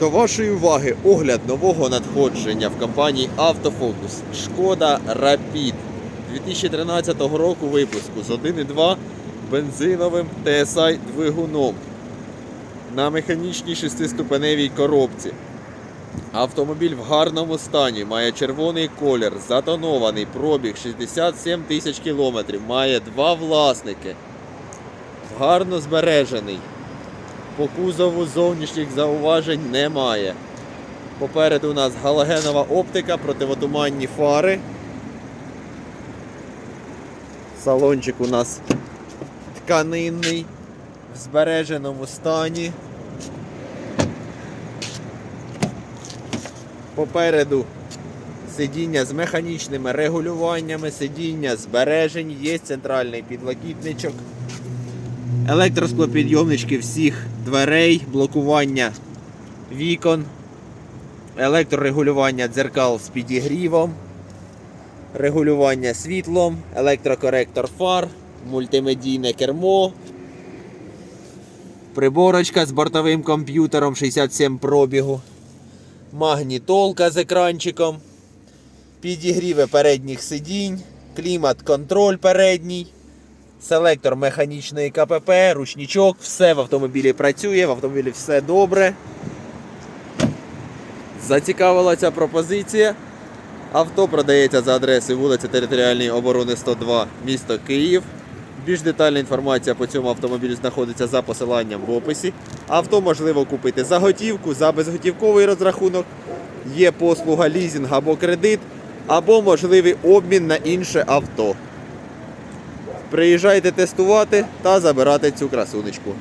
До вашої уваги огляд нового надходження в компанії Автофокус Шкода Rapid 2013 року випуску з 1.2 бензиновим TSI двигуном на механічній шестиступеневій коробці. Автомобіль в гарному стані, має червоний колір, затонований, пробіг 67 тисяч кілометрів, має два власники, гарно збережений. По кузову зовнішніх зауважень немає. Попереду у нас галогенова оптика, противотуманні фари. Салончик у нас тканинний, в збереженому стані. Попереду сидіння з механічними регулюваннями, сидіння збережень, є центральний підлокітничок. Електросклопідйомнички всіх дверей, блокування вікон, електрорегулювання дзеркал з підігрівом, регулювання світлом, електрокоректор фар, мультимедійне кермо, приборочка з бортовим комп'ютером 67 пробігу, магнітолка з екранчиком, підігріви передніх сидінь, клімат-контроль передній. Селектор механічної КПП, ручничок, все в автомобілі працює, в автомобілі все добре. Зацікавила ця пропозиція. Авто продається за адресою вулиця Територіальної оборони 102, місто Київ. Більш детальна інформація по цьому автомобілю знаходиться за посиланням в описі. Авто можливо купити за готівку, за безготівковий розрахунок. Є послуга лізінг або кредит, або можливий обмін на інше авто. Приїжджайте тестувати та забирати цю красунечку.